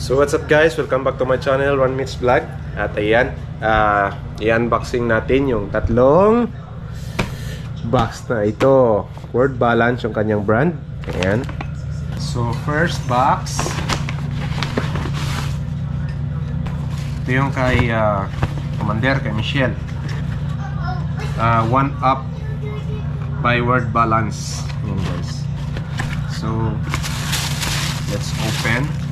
So what's up guys? Welcome back to my channel, One Minutes Vlog. At ayan, ah, i-unboxing natin yung tatlong box na ito. Word Balance yung kanyang brand. Ayan. So first box. Ito yung kay ah, Commander, kay Michelle. Ah, one Up by Word Balance. Ayan guys. So, let's open.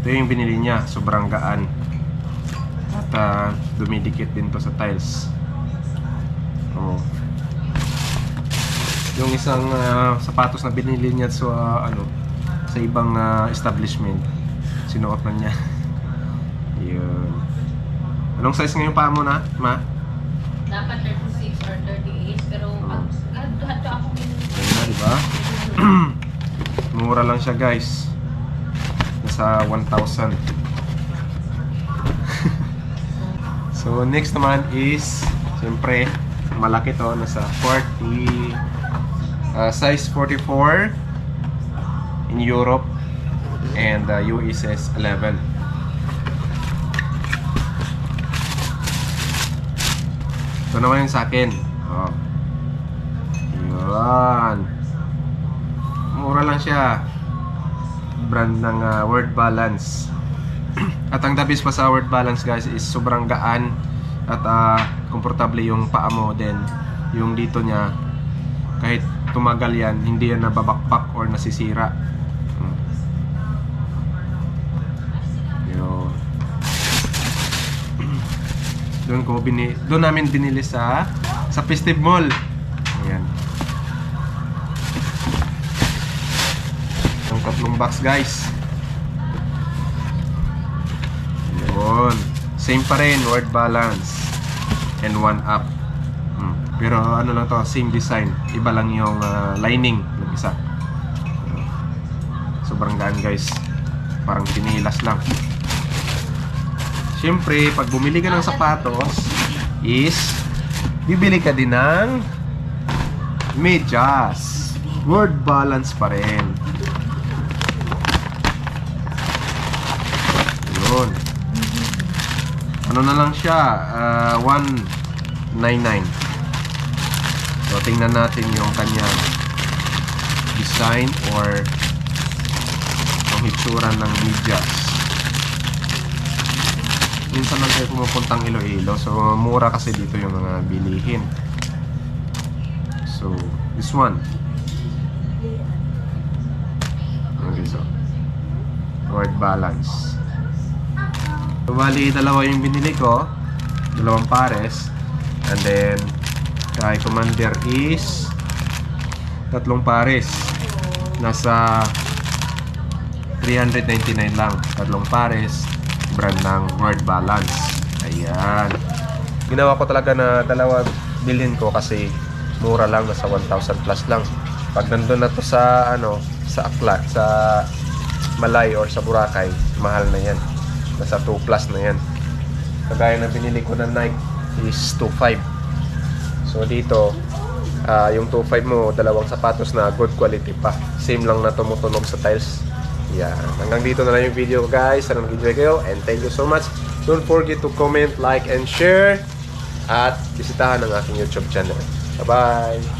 Ito yung binili niya. Sobrang gaan. At ah, dumidikit din to sa tiles. Oh. Yung isang ah, sapatos na binili niya sa ah, ano sa ibang ah, establishment. Sinuot na niya. Yun. Anong size ngayon pa mo na, ma? Dapat 36 or 38, pero pag hadto ako Ayun na, di ba? Mura lang siya, guys. Nasa 1,000. so, next naman is, siyempre, malaki to. Nasa 40, uh, size 44 in Europe and uh, US is 11. Ito naman yung sa akin. Oh. Yun. Mura lang siya. Brand ng uh, Word Balance. at ang dabis pa sa Word Balance guys is sobrang gaan at uh, komportable yung paa mo din. Yung dito niya kahit tumagal yan, hindi yan nababakpak or nasisira. Hmm. Doon ko bini doon namin binili sa sa Festive Mall. Ayan. Ang tatlong box, guys. Yun. Same pa rin, word balance. And one up. Hmm. Pero ano lang to, same design. Iba lang yung ah, lining ng isa. Sobrang gaan, guys. Parang pinilas lang. Siyempre, pag bumili ka ng sapatos, is bibili ka din ng medyas. Word balance pa rin. Yun. Ano na lang siya? ah, 199. So, tingnan natin yung kanyang design or ang hitsura ng medyas minsan lang tayo pumupuntang Iloilo so mura kasi dito yung mga bilihin so this one okay so word balance so bali dalawa yung binili ko dalawang pares and then kay commander is tatlong pares nasa 399 lang tatlong pares brand ng Word Balance. Ayan. Ginawa ko talaga na dalawa bilhin ko kasi mura lang nasa 1,000 plus lang. Pag nandun na to sa ano, sa Aklat, sa Malay or sa Boracay, mahal na yan. Nasa 2 plus na yan. Kagaya na binili ko na Nike is 2.5. So dito, ah, yung 2.5 mo, dalawang sapatos na good quality pa. Same lang na tumutunog sa tiles. Yeah. Hanggang dito na lang yung video guys. Sana mag-enjoy kayo and thank you so much. Don't forget to comment, like, and share. At bisitahan ang aking YouTube channel. Bye-bye!